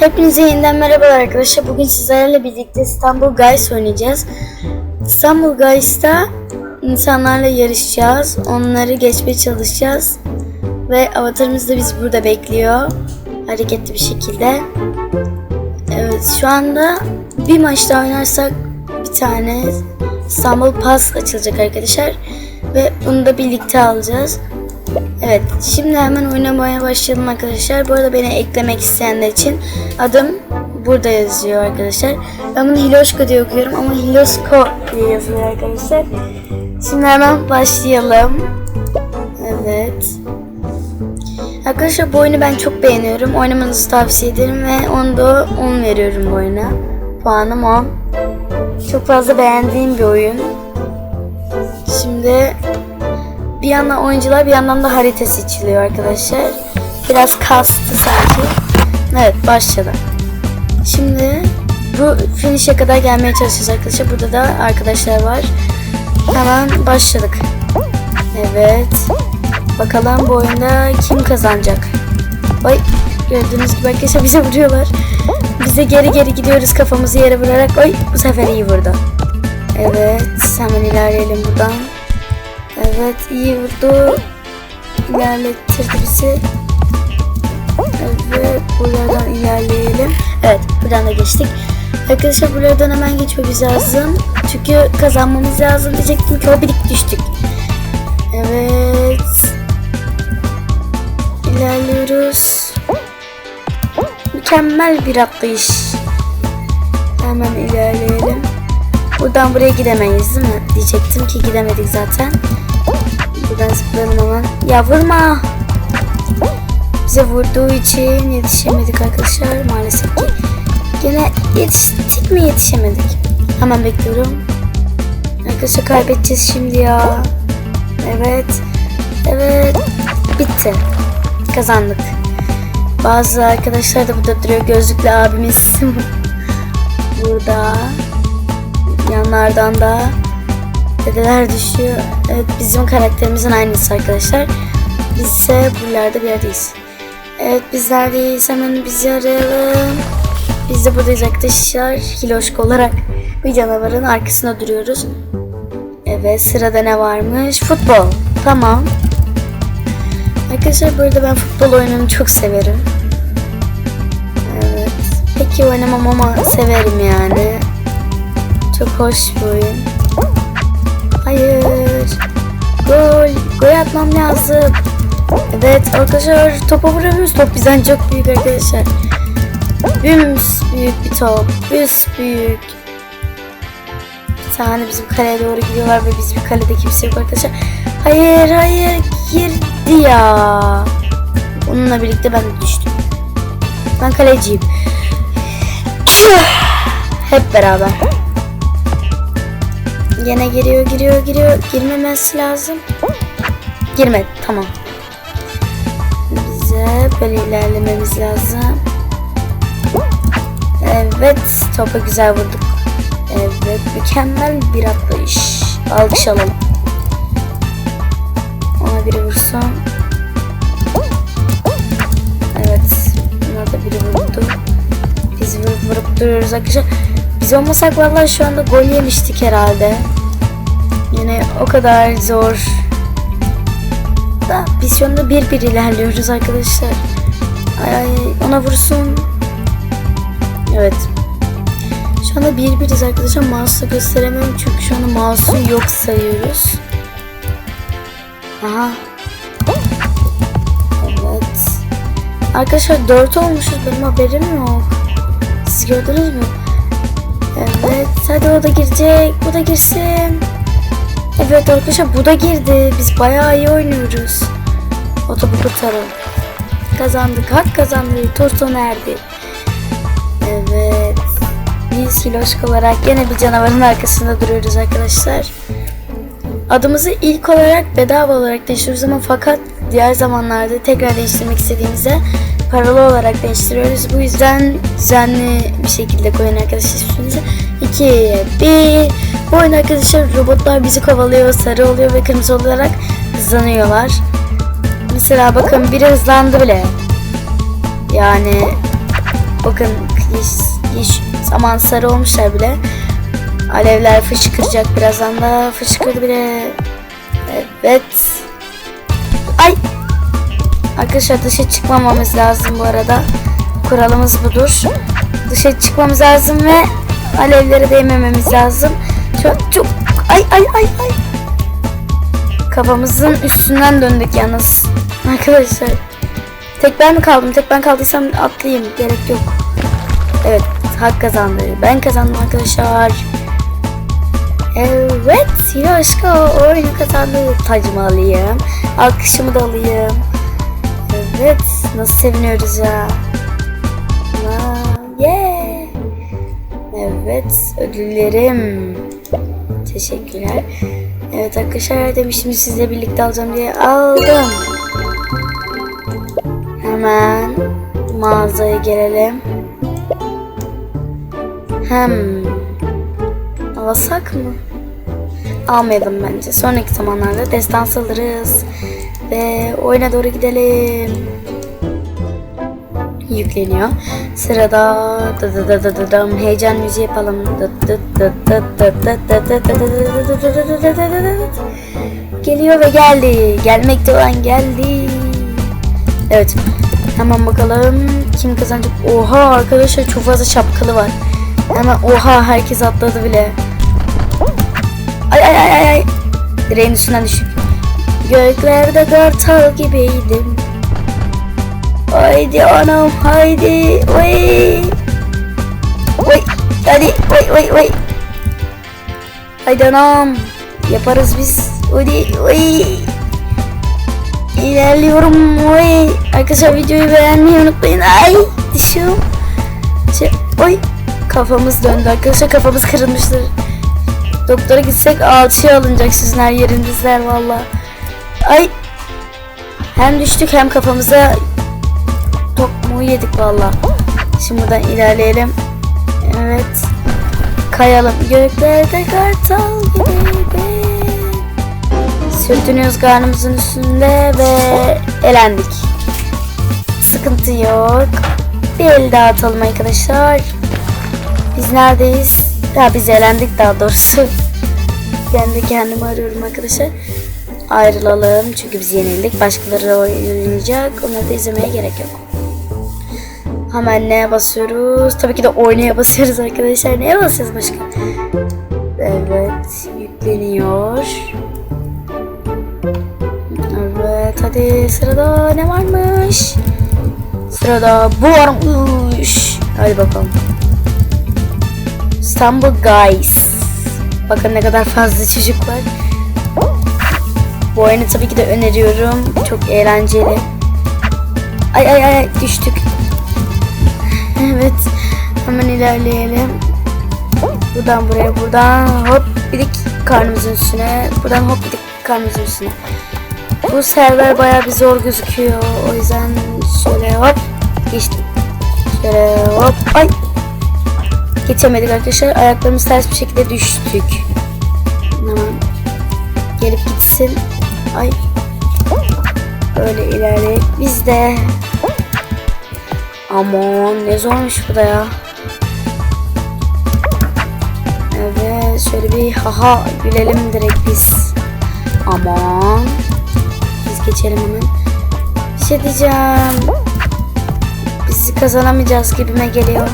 Hepinize yeniden merhabalar arkadaşlar. Bugün sizlerle birlikte İstanbul Guys oynayacağız. İstanbul Guys'ta insanlarla yarışacağız. Onları geçmeye çalışacağız. Ve avatarımız da bizi burada bekliyor. Hareketli bir şekilde. Evet şu anda bir maç daha oynarsak bir tane İstanbul Pass açılacak arkadaşlar. Ve bunu da birlikte alacağız. Evet, şimdi hemen oynamaya başlayalım arkadaşlar. Bu arada beni eklemek isteyenler için adım burada yazıyor arkadaşlar. Ben bunu Hiloşko diye okuyorum ama Hilosko diye yazıyor arkadaşlar. Şimdi hemen başlayalım. Evet. Arkadaşlar bu oyunu ben çok beğeniyorum. Oynamanızı tavsiye ederim ve 10'da 10 veriyorum bu oyuna. Puanım 10. Çok fazla beğendiğim bir oyun. Şimdi bir yandan oyuncular bir yandan da harita seçiliyor arkadaşlar. Biraz kastı sanki. Evet başladı. Şimdi bu finish'e kadar gelmeye çalışacağız arkadaşlar. Burada da arkadaşlar var. Hemen başladık. Evet. Bakalım bu oyunda kim kazanacak? Ay gördüğünüz gibi arkadaşlar bize vuruyorlar. Bize geri geri gidiyoruz kafamızı yere vurarak. Ay bu sefer iyi vurdu. Evet hemen ilerleyelim buradan. Evet iyi vurdu. İlerlettirdi bizi. Evet buradan ilerleyelim. Evet buradan da geçtik. Arkadaşlar buradan hemen geçmemiz lazım. Çünkü kazanmamız lazım diyecektim ki hobidik düştük. Evet. İlerliyoruz. Mükemmel bir atlayış. Hemen ilerleyelim. Buradan buraya gidemeyiz değil mi? Diyecektim ki gidemedik zaten. Buradan zıplayalım hemen. Ya vurma. Bize vurduğu için yetişemedik arkadaşlar maalesef ki. Gene yetiştik mi yetişemedik. Hemen bekliyorum. Arkadaşlar kaybedeceğiz şimdi ya. Evet. Evet. Bitti. Kazandık. Bazı arkadaşlar da burada duruyor. Gözlüklü abimiz. burada. Yanlardan da dedeler düşüyor. Evet bizim karakterimizin aynısı arkadaşlar. Biz ise buralarda bir yerdeyiz. Evet biz neredeyiz hemen bizi arayalım. Biz de buradayız arkadaşlar. Hiloşko olarak bir canavarın arkasında duruyoruz. Evet sırada ne varmış? Futbol. Tamam. Arkadaşlar burada ben futbol oyununu çok severim. Evet. Peki oynamam ama severim yani. Çok hoş bir oyun. Hayır. Gol. Gol atmam lazım. Evet arkadaşlar topa vuramıyoruz. Top bizden çok büyük arkadaşlar. Büms büyük bir top. Büs büyük. Bir tane bizim kaleye doğru gidiyorlar ve biz bir kalede kimse yok arkadaşlar. Hayır hayır girdi ya. Onunla birlikte ben de düştüm. Ben kaleciyim. Hep beraber. Yine giriyor, giriyor, giriyor. Girmemesi lazım. Girmedi, tamam. Bize böyle ilerlememiz lazım. Evet, topa güzel vurduk. Evet, mükemmel bir atlayış. Alkış alalım. Ona biri vursun. Evet, buna da biri vurdu. Biz vurup vurup duruyoruz arkadaşlar. Biz olmasak vallahi şu anda gol yemiştik herhalde. Yine o kadar zor. Da biz şu anda bir bir ilerliyoruz arkadaşlar. Ay, ay ona vursun. Evet. Şu anda bir biriz arkadaşlar. Mouse'la gösteremiyorum çünkü şu anda mouse'u yok sayıyoruz. Aha. Evet. Arkadaşlar 4 olmuşuz. Benim haberim yok. Siz gördünüz mü? Evet. Hadi o da girecek. Bu da girsin. Evet arkadaşlar bu da girdi. Biz bayağı iyi oynuyoruz. O topu kurtaralım. Kazandık. Hak kazandı. Tur sona. Evet. Biz Hiloşk olarak yine bir canavarın arkasında duruyoruz arkadaşlar. Adımızı ilk olarak bedava olarak değiştiriyoruz ama fakat diğer zamanlarda tekrar değiştirmek istediğimizde paralı olarak değiştiriyoruz. Bu yüzden düzenli bir şekilde koyun arkadaşlar üstünüze. 2, 1. Bu oyun arkadaşlar robotlar bizi kovalıyor, sarı oluyor ve kırmızı olarak hızlanıyorlar. Mesela bakın biri hızlandı bile. Yani Bakın yeş, yeş, saman sarı olmuşlar bile. Alevler fışkıracak birazdan da fışkırdı bile. Evet. Ay. Arkadaşlar dışa çıkmamamız lazım bu arada. Kuralımız budur. Dışa çıkmamız lazım ve alevlere değmememiz lazım. Çok çok ay ay ay ay. Kafamızın üstünden döndük yalnız. Arkadaşlar. Tek ben mi kaldım? Tek ben kaldıysam atlayayım. Gerek yok. Evet. Hak kazandı. Ben kazandım arkadaşlar. Evet. Hiroşko oyunu kazandı. Tacımı alayım. Alkışımı da alayım. Evet. Nasıl seviniyoruz ya. Evet. Ödüllerim. Teşekkürler. Evet arkadaşlar demiştim sizle birlikte alacağım diye aldım. Hemen mağazaya gelelim. Hem alsak mı? Almayalım bence. Sonraki zamanlarda destans alırız. Ve oyuna doğru gidelim yükleniyor. Sırada da da da da da da heyecan müziği yapalım. Geliyor ve geldi. Gelmekte olan geldi. Evet. Hemen bakalım kim kazanacak. Oha arkadaşlar çok fazla şapkalı var. Hemen oha herkes atladı bile. Ay ay ay ay. Direğin üstünden düşüp. Göklerde kartal gibiydim. Haydi anam haydi. Oy. Oy. Hadi oy oy oy. Haydi anam. Yaparız biz. Hadi oy. İlerliyorum. Oy. Arkadaşlar videoyu beğenmeyi unutmayın. Ay dişim. Şey, oy. Kafamız döndü arkadaşlar. Kafamız kırılmıştır. Doktora gitsek alçıya alınacak sizin her valla. Ay. Hem düştük hem kafamıza tokmuğu yedik valla. Şimdi buradan ilerleyelim. Evet. Kayalım. Göklerde kartal gibi. Sürtünüyoruz karnımızın üstünde ve elendik. Sıkıntı yok. Bir el daha atalım arkadaşlar. Biz neredeyiz? Ya biz elendik daha doğrusu. Ben de kendimi arıyorum arkadaşlar. Ayrılalım çünkü biz yenildik. Başkaları oynayacak. Onları da izlemeye gerek yok. Hemen neye basıyoruz? Tabii ki de oynaya basıyoruz arkadaşlar. Neye basıyoruz başka? Evet, yükleniyor. Evet, hadi sırada ne varmış? Sırada bu varmış. Hadi bakalım. İstanbul Guys. Bakın ne kadar fazla çocuk var. Bu oyunu tabii ki de öneriyorum. Çok eğlenceli. Ay ay ay düştük. Evet. Hemen ilerleyelim. Buradan buraya buradan hop bidik karnımızın üstüne. Buradan hop bidik karnımızın üstüne. Bu server bayağı bir zor gözüküyor. O yüzden şöyle hop geçtim. Şöyle hop ay. Geçemedik arkadaşlar. Ayaklarımız ters bir şekilde düştük. Hemen gelip gitsin. Ay. Öyle ilerleyip biz de Aman ne zormuş bu da ya. Evet şöyle bir haha gülelim direkt biz. Aman. Biz geçelim hemen. Bir şey diyeceğim. Bizi kazanamayacağız gibime geliyor.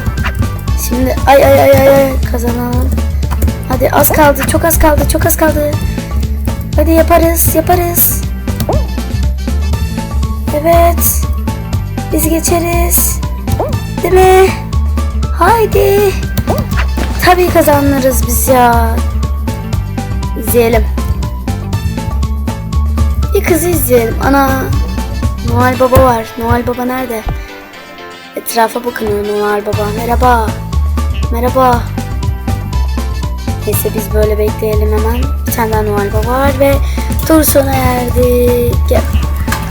Şimdi ay ay ay ay kazanalım. Hadi az kaldı çok az kaldı çok az kaldı. Hadi yaparız yaparız. Evet. Biz geçeriz. Değil mi? Haydi. Tabii kazanırız biz ya. İzleyelim. Bir kızı izleyelim. Ana. Noel Baba var. Noel Baba nerede? Etrafa bakınıyor Noel Baba. Merhaba. Merhaba. Neyse biz böyle bekleyelim hemen. Bir tane daha Noel Baba var ve tur sona erdi. Gel.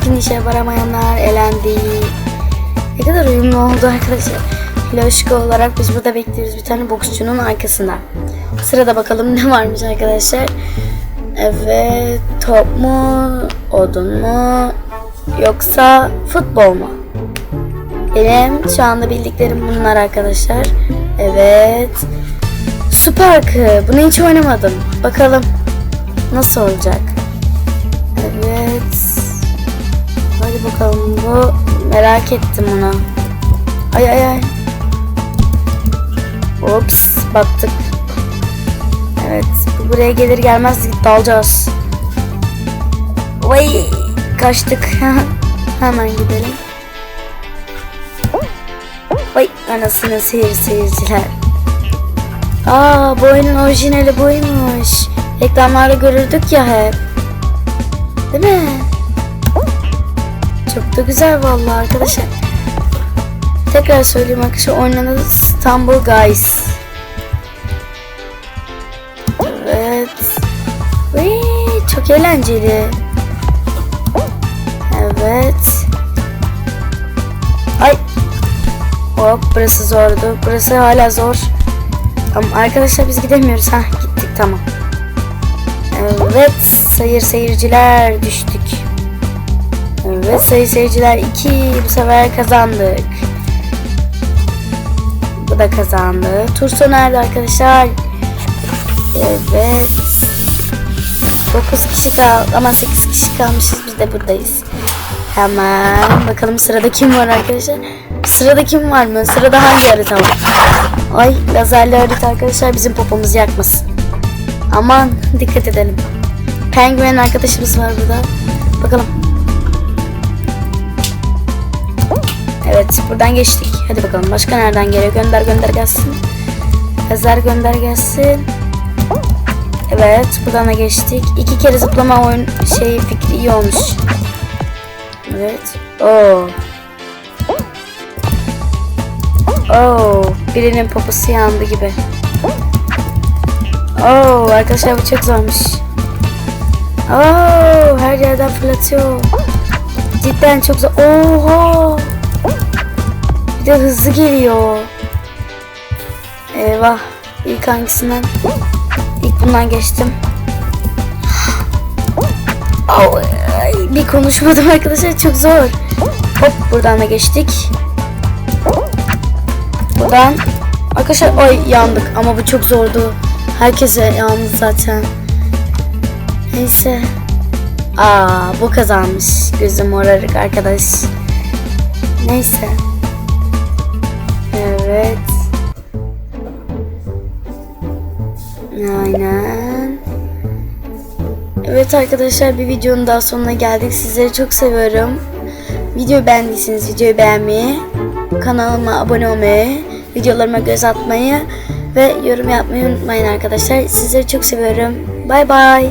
Finish'e varamayanlar elendi. Ne kadar uyumlu oldu arkadaşlar. Loşko olarak biz burada bekliyoruz bir tane boksçunun arkasında. Sırada bakalım ne varmış arkadaşlar. Evet top mu odun mu yoksa futbol mu? Benim şu anda bildiklerim bunlar arkadaşlar. Evet. Su. Bunu hiç oynamadım. Bakalım nasıl olacak. Evet. Hadi bakalım bu. Merak ettim bunu. Ay ay ay. Ops battık. Evet bu buraya gelir gelmez dalacağız. Vay kaçtık. Hemen gidelim. Vay anasını seyir seyirciler. Aa bu oyunun orijinali buymuş. Reklamlarda görürdük ya hep. Değil mi? Da güzel vallahi arkadaşlar. Tekrar söyleyeyim arkadaşlar oyunun adı İstanbul Guys. Evet. Vay, çok eğlenceli. Evet. Ay. Hop burası zordu. Burası hala zor. Tamam arkadaşlar biz gidemiyoruz. Ha gittik tamam. Evet sayır seyirciler düştük. Evet sayı seyirciler 2 bu sefer kazandık. Bu da kazandı. Tur sona erdi arkadaşlar. Evet. 9 kişi kaldı ama 8 kişi kalmışız biz de buradayız. Hemen bakalım sırada kim var arkadaşlar. Sırada kim var mı? Sırada hangi harita var? Ay lazerli harita arkadaşlar bizim popomuzu yakmasın. Aman dikkat edelim. Penguin arkadaşımız var burada. Bakalım. Evet buradan geçtik. Hadi bakalım başka nereden geliyor? Gönder gönder gelsin. Lazer gönder gelsin. Evet buradan da geçtik. İki kere zıplama oyun şey fikri iyi olmuş. Evet. Oo. Oo, birinin poposu yandı gibi. Oo, arkadaşlar bu çok zormuş. Oo, her yerden fırlatıyor. Cidden çok zor. Oha. De hızlı geliyor. Eyvah. İlk hangisinden? İlk bundan geçtim. Bir konuşmadım arkadaşlar çok zor. Hop buradan da geçtik. Buradan arkadaşlar ay yandık ama bu çok zordu. Herkese yandı zaten. Neyse. Aa bu kazanmış. Gözüm morarık arkadaş. Neyse. Evet. Aynen. Evet arkadaşlar bir videonun daha sonuna geldik. Sizleri çok seviyorum. Videoyu beğendiyseniz videoyu beğenmeyi, kanalıma abone olmayı, videolarıma göz atmayı ve yorum yapmayı unutmayın arkadaşlar. Sizleri çok seviyorum. Bay bay.